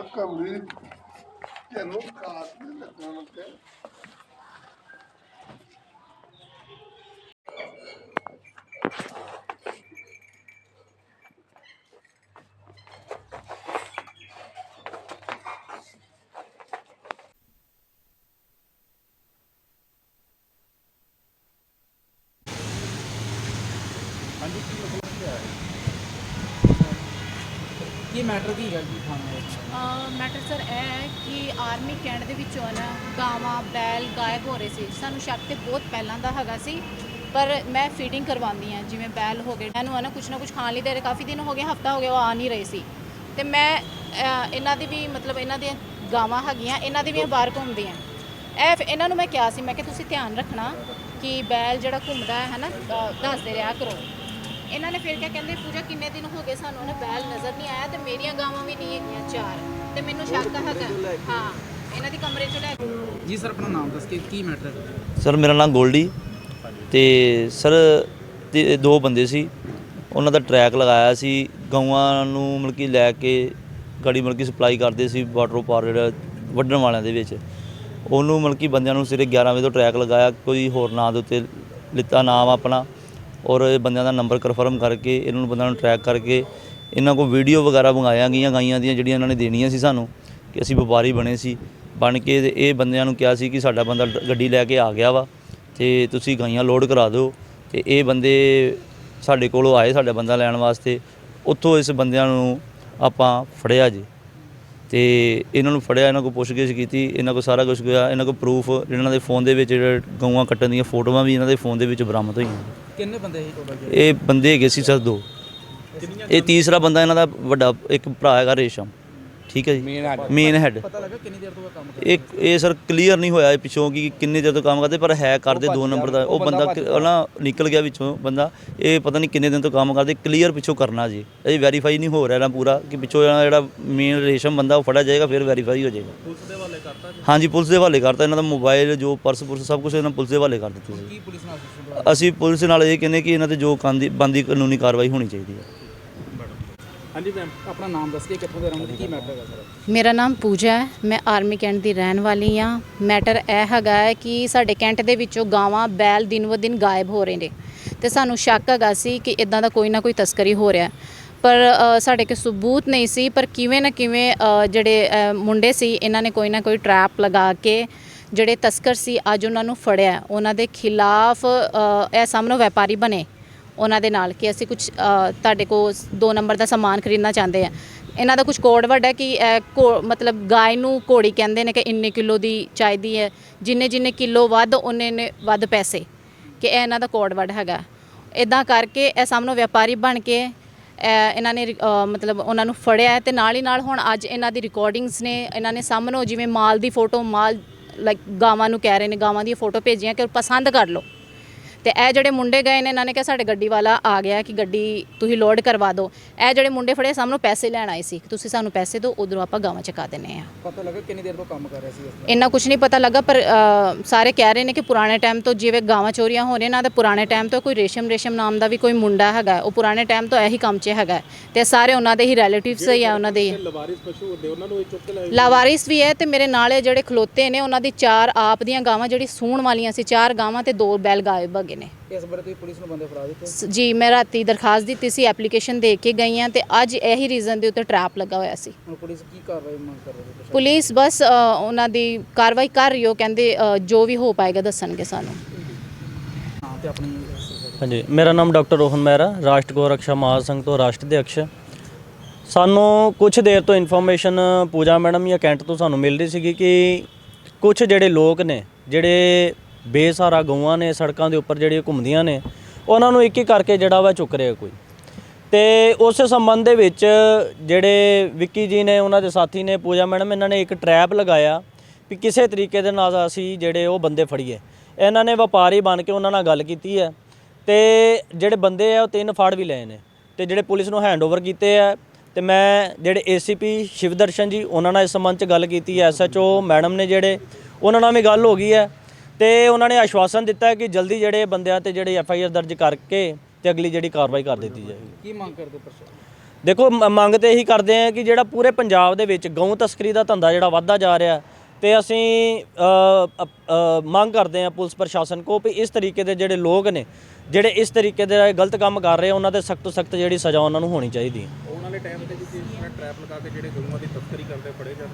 ਆ ਕਮਰੀ ਤੈਨੂੰ ਖਾਸ ਨਹੀਂ ਲੱਗਣ ਤੇ ਕੀ ਮੈਟਰ ਕੀ ਹੈ ਜੀ ਥਾਣੇ ਵਿੱਚ? ਮੈਟਰ ਸਰ ਇਹ ਹੈ ਕਿ ਆਰਮੀ ਕੈਂਟ ਦੇ ਵਿੱਚੋਂ ਨਾ ਗਾਵਾਂ ਬੈਲ ਗਾਇਬ ਹੋ ਰਹੇ ਸੀ। ਸਾਨੂੰ ਸ਼ੱਕ ਤੇ ਬਹੁਤ ਪਹਿਲਾਂ ਦਾ ਹੈਗਾ ਸੀ ਪਰ ਮੈਂ ਫੀਡਿੰਗ ਕਰਵਾਉਂਦੀ ਆ ਜਿਵੇਂ ਬੈਲ ਹੋ ਗਏ ਇਹਨੂੰ ਹੈ ਨਾ ਕੁਛ ਨਾ ਕੁਛ ਖਾਣ ਲਈ ਦੇ ਰਹੇ। ਕਾਫੀ ਦਿਨ ਹੋ ਗਏ ਹਫਤਾ ਹੋ ਗਿਆ ਉਹ ਆ ਨਹੀਂ ਰਹੇ ਸੀ। ਤੇ ਮੈਂ ਅਹ, ਇਹਨਾਂ ਦੀ ਵੀ ਮਤਲਬ ਇਹਨਾਂ ਦੀਆਂ ਗਾਵਾਂ ਹੈਗੀਆਂ ਇਹਨਾਂ ਦੀ ਵੀ ਬਾਹਰ ਘੁੰਮਦੀਆਂ। ਇਹ ਫਿਰ ਇਹਨਾਂ ਨੂੰ ਮੈਂ ਕਿਹਾ ਸੀ ਮੈਂ ਕਿ ਤੁਸੀਂ ਧਿਆਨ ਰੱਖਣਾ ਕਿ ਬੈਲ ਜਿਹੜਾ ਘੁੰਮਦਾ ਹੈ ਨਾ ਅਹ, ਦੱਸਦੇ ਰਿਹਾ ਕਰੋ। ਇਹਨਾਂ ਨੇ ਫਿਰ ਕਿਹਾ ਕਹਿੰਦੇ ਪੂਜਾ ਕਿੰਨੇ ਦਿਨ ਹੋ ਗਏ ਸਾਨੂੰ ਉਹਨੇ ਬੈਲ ਨਜ਼ਰ ਨਹੀਂ ਆਇਆ ਤੇ ਮੇਰੀਆਂ ਗਾਵਾਂ ਵੀ ਨਹੀਂ ਹੈਗੀਆਂ ਚਾਰ। ਤੇ ਮੈਨੂੰ ਸ਼ੱਕ ਹੈਗਾ। ਹਾਂ ਇਹਨਾਂ ਦੀ ਕਮਰੇ ਚ ਲੈ ਜੀ ਸਰ ਆਪਣਾ ਨਾਮ ਦੱਸ ਕੇ ਕੀ ਮੈਟਰ ਹੈ? ਸਰ ਮੇਰਾ ਨਾਮ ਗੋਲਡੀ। ਤੇ ਸਰ ਤੇ ਦੋ ਬੰਦੇ ਸੀ। ਉਹਨਾਂ ਦਾ ਟਰੈਕ ਲਗਾਇਆ ਸੀ। ਗਊਆਂ ਨੂੰ ਮਤਲਬ ਕਿ ਲੈ ਕੇ ਗਾੜੀ ਮਤਲਬ ਕਿ ਸਪਲਾਈ ਕਰਦੇ ਸੀ ਵਾਟਰ ਪਾਰ ਜਿਹੜਾ ਵੱਢਣ ਵਾਲਿਆਂ ਦੇ ਵਿੱਚ। ਉਹਨੂੰ ਮਤਲਬ ਕਿ ਬੰਦਿਆਂ ਨੂੰ ਸਵੇਰੇ 11 ਵਜੇ ਤੋਂ ਟਰੈਕ ਲਗਾਇਆ। ਕੋਈ ਹੋਰ ਨਾਂ ਦੇ ਉੱਤੇ ਲਿੱਤਾ ਨਾਮ ਆਪਣਾ। ਔਰ ਇਹ ਬੰਦਿਆਂ ਦਾ ਨੰਬਰ ਕਨਫਰਮ ਕਰਕੇ, ਇਹਨਾਂ ਨੂੰ ਬੰਦਿਆਂ ਨੂੰ ਟਰੈਕ ਕਰਕੇ, ਇਹਨਾਂ ਕੋਲ ਵੀਡੀਓ ਵਗੈਰਾ ਮੰਗਾਇਆ ਗਈਆਂ, ਗਾਈਆਂ ਦੀਆਂ ਜਿਹੜੀਆਂ ਇਹਨਾਂ ਨੇ ਦੇਣੀਆਂ ਸੀ ਸਾਨੂੰ, ਕਿ ਅਸੀਂ ਵਪਾਰੀ ਬਣੇ ਸੀ। ਬਣ ਕੇ ਤੇ ਇਹ ਬੰਦਿਆਂ ਨੂੰ ਕਿਹਾ ਸੀ ਕਿ ਸਾਡਾ ਬੰਦਾ ਡ- ਗੱਡੀ ਲੈ ਕੇ ਆ ਗਿਆ ਵਾ, ਤੇ ਤੁਸੀਂ ਗਾਈਆਂ ਲੋਡ ਕਰਾ ਦਿਓ, ਤੇ ਇਹ ਬੰਦੇ ਸਾਡੇ ਕੋਲੋਂ ਆਏ, ਸਾਡਾ ਬੰਦਾ ਲੈਣ ਵਾਸਤੇ। ਉੱਥੋਂ ਇਸ ਬੰਦਿਆਂ ਨੂੰ ਆਪਾਂ ਫੜਿਆ ਜੀ। ਤੇ ਇਹਨਾਂ ਨੂੰ ਫੜਿਆ ਇਹਨਾਂ ਕੋਲ ਪੁੱਛਗਿੱਛ ਕੀਤੀ ਇਹਨਾਂ ਕੋਲ ਸਾਰਾ ਕੁਝ ਗਿਆ ਇਹਨਾਂ ਕੋਲ ਪ੍ਰੂਫ ਇਹਨਾਂ ਦੇ ਫੋਨ ਦੇ ਵਿੱਚ ਜਿਹੜੇ ਗਊਆਂ ਕੱਟਣ ਦੀਆਂ ਫੋਟੋਆਂ ਵੀ ਇਹਨਾਂ ਦੇ ਫੋਨ ਦੇ ਵਿੱਚ ਬਰਾਮਦ ਹੋਈਆਂ ਕਿੰਨੇ ਬੰਦੇ ਸੀ ਟੋਟਲ ਇਹ ਬੰਦੇ ਹੈਗੇ ਸੀ ਸਰ ਦੋ। ਇਹ ਤੀਸਰਾ ਬੰਦਾ ਇਹਨਾਂ ਦਾ ਵੱਡਾ ਇੱਕ ਭਰਾ ਹੈਗਾ ਰੇਸ਼ਮ। ਠੀਕ ਹੈ ਜੀ? ਮੇਨ ਹੈਡ ਪਤਾ ਲੱਗਾ ਕਿੰਨੀ ਦੇਰ ਤੋਂ ਇਹ ਕੰਮ ਕਰ ਇਹ ਇਹ ਸਰ ਕਲੀਅਰ ਨਹੀਂ ਹੋਇਆ ਇਹ ਪਿੱਛੋਂ ਕਿ ਕਿੰਨੇ ਦਿਨ ਤੋਂ ਕੰਮ ਕਰਦੇ ਪਰ ਹੈ ਕਰਦੇ ਦੋ ਨੰਬਰ ਦਾ। ਉਹ ਬੰਦਾ ਨਾ ਨਿਕਲ ਗਿਆ ਵਿੱਚੋਂ ਬੰਦਾ। ਇਹ ਪਤਾ ਨਹੀਂ ਕਿੰਨੇ ਦਿਨ ਤੋਂ ਕੰਮ ਕਰਦੇ ਕਲੀਅਰ ਪਿੱਛੋਂ ਕਰਨਾ ਜੀ। ਇਹ ਵੈਰੀਫਾਈ ਨਹੀਂ ਹੋ ਰਿਹਾ ਨਾ ਪੂਰਾ ਕਿ ਪਿੱਛੋਂ ਜਿਹੜਾ ਜਿਹੜਾ ਮੇਨ ਰੇਸ਼ਮ ਬੰਦਾ ਉਹ ਫੜਿਆ ਜਾਏਗਾ ਫਿਰ ਵੈਰੀਫਾਈ ਹੋ ਜਾਏਗਾ। ਪੁਲਿਸ ਦੇ ਹਵਾਲੇ ਕਰਤਾ ਹਾਂਜੀ ਪੁਲਿਸ ਦੇ ਹਵਾਲੇ ਕਰਤਾ। ਇਹਨਾਂ ਦਾ ਮੋਬਾਈਲ ਜੋ ਪਰਸ ਪੁਰਸ ਸਭ ਕੁਝ ਇਹਨਾਂ ਪੁਲਿਸ ਦੇ ਹਵਾਲੇ ਕਰ ਦਿੱਤਾ ਜੀ। ਕੀ ਪੁਲਿਸ ਨਾਲ ਸਿਸਟਮ ਅਸੀਂ ਪੁਲਿਸ ਨਾਲ ਇਹ ਕਹਿੰਦੇ ਕਿ ਇਹਨਾਂ ਤੇ ਜੋ ਕਾਂਦੀ ਬੰਦੀ ਕਾਨੂੰਨੀ ਕਾਰਵਾਈ ਹੋਣੀ ਚਾਹੀਦੀ ਹੈ। ਹਾਂਜੀ ਮੈਮ ਆਪਣਾ ਨਾਮ ਦੱਸ ਕੇ ਕਿੱਥੋਂ ਦੇ ਰਹਿਣ ਕੀ ਮੈਟਰ ਹੈਗਾ ਸਰ? ਮੇਰਾ ਨਾਮ ਪੂਜਾ ਹੈ ਮੈਂ ਆਰਮੀ ਕੈਂਟ ਦੀ ਰਹਿਣ ਵਾਲੀ ਆ ਮੈਟਰ ਇਹ ਹੈਗਾ ਹੈ ਕਿ ਸਾਡੇ ਕੈਂਟ ਦੇ ਵਿੱਚੋਂ ਗਾਵਾਂ ਬੈਲ ਦਿਨ ਵ ਦਿਨ ਗਾਇਬ ਹੋ ਰਹੇ ਨੇ। ਤੇ ਸਾਨੂੰ ਸ਼ੱਕ ਹੈਗਾ ਸੀ ਕਿ ਇਦਾਂ ਦਾ ਕੋਈ ਨਾ ਕੋਈ ਤਸਕਰੀ ਹੋ ਰਿਹਾ ਪਰ ਅ, ਸਾਡੇ ਕੋਲ ਸਬੂਤ ਨਹੀਂ ਸੀ ਪਰ ਕਿਵੇਂ ਨਾ ਕਿਵੇਂ ਅ, ਜਿਹੜੇ ਅ, ਮੁੰਡੇ ਸੀ ਇਹਨਾਂ ਨੇ ਕੋਈ ਨਾ ਕੋਈ ਟਰੈਪ ਲਗਾ ਕੇ ਜਿਹੜੇ ਤਸਕਰ ਸੀ ਅੱਜ ਉਹਨਾਂ ਨੂੰ ਫੜਿਆ ਉਹਨਾਂ ਦੇ ਖਿਲਾਫ ਅ, ਇਹ ਸਾਹਮਣੇ ਵਪਾਰੀ ਬਣੇ। ਉਹਨਾਂ ਦੇ ਨਾਲ ਕਿ ਅਸੀਂ ਕੁਝ ਤੁਹਾਡੇ ਕੋਲ ਦੋ ਨੰਬਰ ਦਾ ਸਮਾਨ ਖਰੀਦਣਾ ਚਾਹੁੰਦੇ ਆ। ਇਹਨਾਂ ਦਾ ਕੁਝ ਕੋਡ ਵੱਡਾ ਹੈ ਕਿ ਘੋ- ਮਤਲਬ ਗਾਇ ਨੂੰ ਘੋੜੀ ਕਹਿੰਦੇ ਨੇ ਕਿ ਇੰਨੇ ਕਿਲੋ ਦੀ ਚਾਹੀਦੀ ਹੈ। ਜਿੰਨੇ ਜਿੰਨੇ ਕਿਲੋ ਵੱਧ ਉਹਨੇ ਨੇ ਵੱਧ ਪੈਸੇ। ਕਿ ਇਹ ਇਹਨਾਂ ਦਾ ਕੋਡ ਵਰਡ ਹੈਗਾ। ਇਦਾਂ ਕਰਕੇ ਇਹ ਸਾਹਮਣੇ ਵਪਾਰੀ ਬਣ ਕੇ ਇਹਨਾਂ ਨੇ ਮਤਲਬ ਉਹਨਾਂ ਨੂੰ ਫੜਿਆ ਹੈ ਤੇ ਨਾਲ ਹੀ ਨਾਲ ਹੁਣ ਅੱਜ ਇਹਨਾਂ ਦੀ ਰਿਕਾਰਡਿੰਗਸ ਨੇ, ਇਹਨਾਂ ਨੇ ਸਾਹਮਣੇ ਜਿਵੇਂ ਮਾਲ ਦੀ ਫੋਟੋ ਮਾਲ ਲਾਈਕ ਗਾਵਾਂ ਨੂੰ ਕਹਿ ਰਹੇ ਨੇ, ਗਾਵਾਂ ਦੀ ਫੋਟੋ ਭੇਜੀਆਂ ਕਿ ਪਸੰਦ ਕਰ ਲਓ। ਤੇ ਇਹ ਜਿਹੜੇ ਮੁੰਡੇ ਗਏ ਨੇ ਇਹਨਾਂ ਨੇ ਕਿਹਾ ਸਾਡੇ ਗੱਡੀ ਵਾਲਾ ਆ ਗਿਆ ਕਿ ਗੱਡੀ ਤੁਸੀਂ ਲੋਡ ਕਰਵਾ ਦਿਓ। ਇਹ ਜਿਹੜੇ ਮੁੰਡੇ ਫੜੇ ਸਾਹਮਣੇ ਪੈਸੇ ਲੈਣ ਆਏ ਸੀ ਕਿ ਤੁਸੀਂ ਸਾਨੂੰ ਪੈਸੇ ਦਿਓ ਉਧਰੋਂ ਆਪਾਂ ਗਾਵਾਂ ਚਕਾ ਦਿੰਨੇ ਆ ਪਤਾ ਲੱਗਾ ਕਿੰਨੀ ਦੇਰ ਤੋਂ ਕੰਮ ਕਰ ਰਿਹਾ ਸੀ ਇਸ ਇੰਨਾ ਕੁਝ ਨਹੀਂ ਪਤਾ ਲੱਗਾ ਪਰ ਅ, ਸਾਰੇ ਕਹਿ ਰਹੇ ਨੇ ਕਿ ਪੁਰਾਣੇ ਟਾਈਮ ਤੋਂ ਜਿਵੇਂ ਗਾਵਾਂ ਚੋਰੀਆਂ ਹੋ ਰਹੀਆਂ ਨਾ ਤੇ ਪੁਰਾਣੇ ਟਾਈਮ ਤੋਂ ਕੋਈ ਰੇਸ਼ਮ ਰੇਸ਼ਮ ਨਾਮ ਦਾ ਵੀ ਕੋਈ ਮੁੰਡਾ ਹੈਗਾ ਉਹ ਪੁਰਾਣੇ ਟਾਈਮ ਤੋਂ ਇਹੀ ਕੰਮ 'ਚ ਹੈਗਾ। ਹੈ। ਤੇ ਸਾਰੇ ਉਹਨਾਂ ਦੇ ਹੀ ਰਿਲੇਟਿਵਸ ਹੀ ਆ ਉਹਨਾਂ ਦੇ ਹੀ। ਲਵਾਰਿਸ ਪਸ਼ੂ ਹੁੰਦੇ ਉਹਨਾਂ ਨੂੰ ਇਹ ਚੁੱਕ ਲੈ ਲਾਵਾਰਿਸ ਵੀ ਹੈ ਤੇ ਮੇਰੇ ਨਾਲ ਜਿਹੜੇ ਖਲੋਤੇ ਨੇ ਉਹਨਾਂ ਦੀ ਚਾਰ ਆਪ ਦੀਆਂ ਗਾਵਾਂ ਜਿਹੜੀ ਸੂਣ ਵਾਲੀਆਂ ਸੀ ਚਾਰ ਗਾਵਾਂ ਤੇ ਦੋ ਬੈਲ ਗਾਇਬ ਹੈਗੇ ਨੇ। ਇਸ ਬਾਰੇ ਤੁਸੀਂ ਪੁਲਿਸ ਨੂੰ ਬੰਦੇ ਫੜਾ ਦਿੱਤੇ? ਜੀ ਮੈਂ ਰਾਤੀ ਦਰਖਾਸਤ ਦਿੱਤੀ ਸੀ ਐਪਲੀਕੇਸ਼ਨ ਦੇ ਕੇ ਗਈ ਤੇ ਅੱਜ ਇਹੀ ਰੀਜ਼ਨ ਦੇ ਉੱਤੇ ਟਰੈਪ ਲੱਗਾ ਹੋਇਆ ਸੀ। ਹੁਣ ਪੁਲਿਸ ਕੀ ਕਾਰਵਾਈ ਮੰਗ ਕਰ ਰਹੀ ਹੈ ਪੁਲਿਸ ਬਸ ਉਹਨਾਂ ਦੀ ਕਾਰਵਾਈ ਕਰ ਰਹੀ ਹੋ ਕਹਿੰਦੇ ਜੋ ਵੀ ਹੋ ਪਾਏਗਾ ਦੱਸਣਗੇ ਸਾਨੂੰ। ਹਾਂ ਤੇ ਆਪਣੀ ਹਾਂਜੀ ਮੇਰਾ ਨਾਮ ਡਾਕਟਰ ਰੋਹਨ ਮਹਿਰਾ ਰਾਸ਼ਟਰ ਗੋ ਰਕਸ਼ਾ ਮਹਾਸੰਘ ਤੋਂ ਰਾਸ਼ਟਰ ਅਧਿਕਸ਼ ਸਾਨੂੰ ਕੁਝ ਦੇਰ ਤੋਂ ਇਨਫੋਰਮੇਸ਼ਨ ਪੂਜਾ ਮੈਡਮ ਜਾਂ ਕੈਂਟ ਤੋਂ ਸਾਨੂੰ ਮਿਲ ਰਹੀ ਸੀਗੀ ਕਿ ਕੁਝ ਜਿਹੜੇ ਲੋਕ ਨੇ ਜਿਹੜੇ ਬੇਸਹਾਰਾ ਗਊਆਂ ਨੇ, ਸੜਕਾਂ ਦੇ ਉੱਪਰ ਜਿਹੜੀਆਂ ਘੁੰਮਦੀਆਂ ਨੇ, ਉਹਨਾਂ ਨੂੰ ਇੱਕ ਇੱਕ ਕਰਕੇ ਜਿਹੜਾ ਵਾ ਚੁੱਕ ਰਿਹਾ ਕੋਈ। ਤੇ ਉਸ ਸੰਬੰਧ ਦੇ ਵਿੱਚ ਜਿਹੜੇ ਵਿੱਕੀ ਜੀ ਨੇ, ਉਹਨਾਂ ਦੇ ਸਾਥੀ ਨੇ, ਪੂਜਾ ਮੈਡਮ, ਇਹਨਾਂ ਨੇ ਇੱਕ ਟਰੈਪ ਲਗਾਇਆ ਵੀ ਕਿਸੇ ਤਰੀਕੇ ਦੇ ਨਾਲ ਅਸੀਂ ਜਿਹੜੇ ਉਹ ਬੰਦੇ ਫੜੀਏ। ਇਹਨਾਂ ਨੇ ਵਪਾਰੀ ਬਣ ਕੇ ਉਹਨਾਂ ਨਾਲ ਗੱਲ ਕੀਤੀ ਹੈ ਤੇ ਜਿਹੜੇ ਬੰਦੇ ਆ, ਉਹ ਤਿੰਨ ਫਾੜ ਵੀ ਲਏ ਨੇ। ਤੇ ਜਿਹੜੇ ਪੁਲਿਸ ਨੂੰ ਹੈਂਡਓਵਰ ਕੀਤੇ ਆ, ਤੇ ਮੈਂ ਜਿਹੜੇ ਏਸੀਪੀ ਸ਼ਿਵਦਰਸ਼ਨ ਜੀ, ਉਹਨਾਂ ਨਾਲ ਇਸ ਸੰਬੰਧ ਚ ਗੱਲ ਕੀਤੀ ਹੈ ਐਸਐਚਓ ਮੈਡਮ ਨੇ ਜਿਹੜੇ, ਉਹਨਾਂ ਨਾਲ ਵੀ ਗੱਲ ਹੋ ਗਈ ਹੈ। ਤੇ ਉਹਨਾਂ ਨੇ ਆਸ਼ਵਾਸਨ ਦਿੱਤਾ ਕਿ ਜਲਦੀ ਜਿਹੜੇ ਬੰਦਿਆਂ ਤੇ ਜਿਹੜੇ ਐਫਆਈਆਰ ਦਰਜ ਕਰਕੇ ਤੇ ਅਗਲੀ ਜਿਹੜੀ ਕਾਰਵਾਈ ਕਰ ਦਿੱਤੀ ਜਾਏਗੀ। ਕੀ ਮੰਗ ਕਰਦੇ ਪ੍ਰਸ਼ਾਸਨ? ਦੇਖੋ ਮ- ਮੰਗ ਤੇ ਇਹੀ ਕਰਦੇ ਆ ਕਿ ਜਿਹੜਾ ਪੂਰੇ ਪੰਜਾਬ ਦੇ ਵਿੱਚ ਗਊ ਤਸਕਰੀ ਦਾ ਧੰਦਾ ਜਿਹੜਾ ਵੱਧਦਾ ਜਾ ਰਿਹਾ ਤੇ ਅਸੀਂ ਅ, ਅ, ਅ, ਮੰਗ ਕਰਦੇ ਆ ਪੁਲਿਸ ਪ੍ਰਸ਼ਾਸਨ ਕੋ ਵੀ ਇਸ ਤਰੀਕੇ ਦੇ ਜਿਹੜੇ ਲੋਕ ਨੇ ਜਿਹੜੇ ਇਸ ਤਰੀਕੇ ਦੇ ਗਲਤ ਕੰਮ ਕਰ ਰਹੇ ਆ ਉਹਨਾਂ ਦੇ ਸਖਤ ਤੋਂ ਸਖਤ ਜਿਹੜੀ ਸਜ਼ਾ ਉਹਨਾਂ ਨੂੰ ਹੋਣੀ ਚਾਹੀਦੀ ਹੈ। ਆਉਣ ਵਾਲੇ ਟਾਈਮ ਤੇ ਜੀ ਟ੍ਰੈਪ ਲਗਾ ਕੇ ਜਿਹੜੇ ਗਊਆਂ ਦੀ ਤਸਕਰੀ ਕਰਦੇ ਫੜੇ ਅ,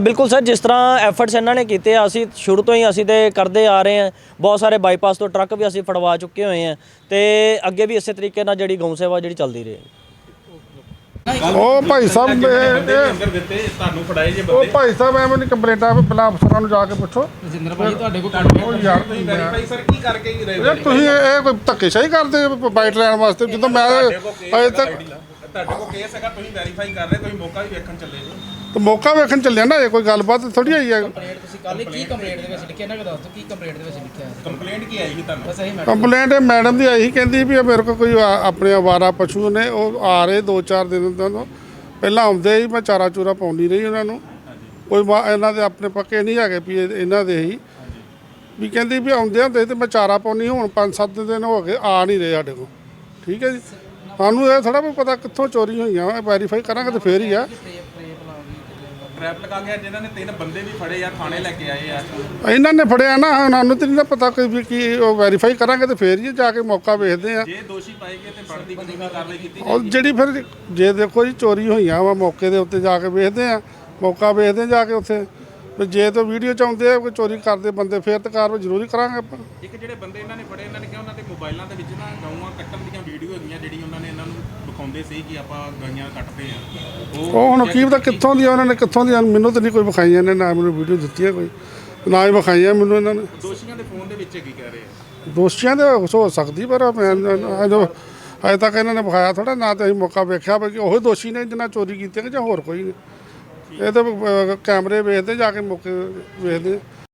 ਬਿਲਕੁਲ ਸਰ ਜਿਸ ਤਰ੍ਹਾਂ ਐਫਰਟਸ ਇਹਨਾਂ ਨੇ ਕੀਤੇ ਆ ਅਸੀਂ ਸ਼ੁਰੂ ਤੋਂ ਹੀ ਅਸੀਂ ਤੇ ਕਰਦੇ ਆ ਰਹੇ ਹਾਂ। ਬਹੁਤ ਸਾਰੇ ਬਾਈਪਾਸ ਤੋਂ ਟਰੱਕ ਵੀ ਅਸੀਂ ਫੜਵਾ ਚੁੱਕੇ ਹੋਏ ਹਾਂ ਤੇ ਅੱਗੇ ਵੀ ਇਸੇ ਤਰੀਕੇ ਨਾਲ ਜਿਹੜੀ ਗਊ ਸੇਵਾ ਜਿਹੜੀ ਚੱਲਦੀ ਰਹੇ ਉਹ ਭਾਈ ਸਾਹਿਬ ਇਹ- ਇਹ- ਅੰਦਰ ਦਿੱਤੇ ਤੁਹਾਨੂੰ ਫੜਾਏ ਜੇ ਉਹ ਭਾਈ ਸਾਹਿਬ ਐਵੇਂ ਨਹੀਂ ਕੰਪਲੇਂਟਾਂ ਪਹਿਲਾਂ ਅਫਸਰਾਂ ਨੂੰ ਜਾ ਕੇ ਪੁੱਛੋ। ਰਜਿੰਦਰ ਭਾਈ ਤੁਹਾਡੇ ਕੋਲ ਉਹ ਯਾਰ ਤੁਸੀਂ ਵੈਰੀਫਾਈ ਸਰ ਕੀ ਕਰਕੇ ਹੀ ਰਹੇ ਯਾਰ ਤੁਸੀਂ ਇਹ ਇਹ ਕੋਈ ਧੱਕੇਸ਼ਾਹੀ ਕਰਦੇ ਬਾਈਟ ਲੈਣ ਵਾਸਤੇ? ਜਦੋਂ ਮੈਂ ਅਜੇ ਤੱਕ ਤੁਹਾਡੇ ਕੋਲ ਕੇਸ ਹੈਗਾ ਤੁਸੀਂ ਵੈਰੀਫਾਈ ਕਰ ਰਹੇ ਤੁਸੀਂ ਮੌਕਾ ਵੀ ਵੇਖਣ ਚੱਲੇ ਜੀ ਤੇ ਮੌਕਾ ਵੇਖਣ ਚੱਲਿਆ ਨਾ ਇਹ ਕੋਈ ਗੱਲਬਾਤ ਥੋੜੀ ਆਈ ਹੈ ਕੰਪਲੇਂਟ ਤੁਸੀਂ ਕੱਲ ਕੀ ਕੰਪਲੇਂਟ ਦੇ ਵਿੱਚ ਲਿਖਿਆ? ਨਾ ਦੱਸ ਦਿਓ ਕੀ ਕੰਪਲੇਂਟ ਦੇ ਵਿੱਚ ਲਿਖਿਆ ਹੈ? ਕੰਪਲੇਂਟ ਕੀ ਆਈ ਸੀ ਤੁਹਾਨੂੰ? ਬਸ ਇਹੀ ਮੈਟਰ ਕੰਪਲੇਂਟ ਮੈਡਮ ਦੀ ਆਈ ਸੀ ਕਹਿੰਦੀ ਵੀ ਇਹ ਮੇਰੇ ਕੋਲ ਕੋਈ ਆ- ਆਪਣੇ ਆਵਾਰਾ ਪਸ਼ੂ ਨੇ ਉਹ ਆ ਰਹੇ ਦੋ ਚਾਰ ਦਿਨ ਤੋਂ ਪਹਿਲਾਂ ਆਉਂਦੇ ਸੀ ਮੈਂ ਚਾਰਾ ਚੂਰਾ ਪਾਉਂਦੀ ਰਹੀ ਉਹਨਾਂ ਨੂੰ। ਕੋਈ ਮਾ- ਇਹਨਾਂ ਦੇ ਆਪਣੇ ਪੱਕੇ ਨਹੀਂ ਹੈਗੇ ਵੀ ਇਹ- ਇਹਨਾਂ ਦੇ ਹੀ। ਵੀ ਕਹਿੰਦੀ ਵੀ ਆਉਂਦੇ ਹੁੰਦੇ ਤੇ ਮੈਂ ਚਾਰਾ ਪਾਉਣੀ ਹੁਣ 5-7 ਦਿਨ ਹੋ ਗਏ ਆ ਨਹੀਂ ਰਹੇ ਸਾਡੇ ਕੋਲ। ਠੀਕ ਹੈ ਜੀ? ਸਾਨੂੰ ਇਹ ਥੋੜਾ ਵੀ ਪਤਾ ਕਿੱਥੋਂ ਚੋਰੀ ਹੋਈਆਂ ਵੈਰੀਫਾਈ ਕਰਾਂਗੇ ਤੇ ਫੇਰ ਹੀ ਆ। ਟ੍ਰੈਪ ਲਗਾ ਕੇ ਜਿਨ੍ਹਾਂ ਨੇ ਤਿੰਨ ਬੰਦੇ ਵੀ ਫੜੇ ਆ ਥਾਣੇ ਲੈ ਕੇ ਆਏ ਆ। ਇਹਨਾਂ ਨੇ ਫੜਿਆ ਨਾ ਸਾਨੂੰ ਤੇ ਨਹੀਂ ਨਾ ਪਤਾ ਵੀ ਕੀ ਉਹ ਵੈਰੀਫਾਈ ਕਰਾਂਗੇ ਤੇ ਫੇਰ ਹੀ ਜਾ ਕੇ ਮੌਕਾ ਵੇਖਦੇ ਆ। ਜੇ ਦੋਸ਼ੀ ਪਾਏ ਗਏ ਤੇ ਬਣਦੀ ਕਾਨੂੰਨੀ ਕਾਰਵਾਈ ਕੀਤੀ ਉਹ ਜਿਹੜੀ ਫਿਰ ਜੇ ਦੇਖੋ ਜੀ ਚੋਰੀ ਹੋਈਆਂ ਵਾ ਮੌਕੇ ਦੇ ਉੱਤੇ ਜਾ ਕੇ ਵੇਖਦੇ ਆ ਮੌਕਾ ਵੇਖਦੇ ਜਾ ਕੇ ਉੱਥੇ। ਵੀ ਜੇ ਤਾਂ ਵੀਡੀਓ ਚ ਆਉਂਦੇ ਆ ਕੋਈ ਚੋਰੀ ਕਰਦੇ ਬੰਦੇ ਫੇਰ ਤਾਂ ਕਾਰਵਾਈ ਜ਼ਰੂਰੀ ਕਰਾਂਗੇ ਆਪਾਂ। ਇੱਕ ਜਿਹੜੇ ਬੰਦੇ ਇਹਨਾਂ ਨੇ ਫੜੇ ਇਹਨਾਂ ਨੇ ਕਿਹਾ ਉਹਨਾਂ ਦੇ ਮੋਬਾਈਲਾਂ ਦੇ ਵਿੱਚ ਨਾ ਗਊਆਂ ਕੱਟਣ ਦੀਆਂ ਵੀਡੀਓ ਹੈਗੀਆਂ ਜਿਹੜੀ ਉਹਨਾਂ ਨੇ ਇਹਨਾਂ ਨੂੰ ਦਿਖਾਉਂਦੇ ਸੀ ਕਿ ਆਪਾਂ ਗਾਈਆਂ ਕੱਟਦੇ ਆ ਉਹ ਹੁਣ ਕੀ ਪਤਾ ਕਿੱਥੋਂ ਦੀਆਂ ਉਹਨਾਂ ਨੇ ਕਿੱਥੋਂ ਦੀਆਂ ਮੈਨੂੰ ਤਾਂ ਨਹੀਂ ਕੋਈ ਵਿਖਾਈਆਂ ਨੇ ਨਾ ਮੈਨੂੰ ਵੀਡੀਓ ਦਿੱਤੀ ਹੈ ਕੋਈ। ਨਾ ਹੀ ਵਿਖਾਈਆਂ ਮੈਨੂੰ ਇਹਨਾਂ ਨੇ। ਦੋਸ਼ੀਆਂ ਦੇ ਫੋਨ ਦੇ ਵਿੱਚ ਕੀ ਕਹਿ ਰਹੇ ਆ? ਦੋਸ਼ੀਆਂ ਦੇ ਹੋ ਸਕਦੀ ਪਰ ਮੈਂ ਅਜੇ ਅਜੇ ਤੱਕ ਇਹਨਾਂ ਨੇ ਵਿਖਾਇਆ ਥੋੜਾ ਨਾ ਤੇ ਅਸੀਂ ਮੌਕਾ ਵੇਖਿਆ ਕਿ ਉਹ ਦੋਸ਼ੀ ਨੇ ਜਿਹਨਾਂ ਚੋਰੀ ਕੀਤੀ ਹੈ ਜਾਂ ਹੋਰ ਕੋਈ ਨਹੀਂ ਇਹ ਤਾਂ ਅਹ, ਕੈਮਰੇ ਵੇਖਦੇ ਜਾ ਕੇ ਮੌਕੇ ਵੇਖਦੇ।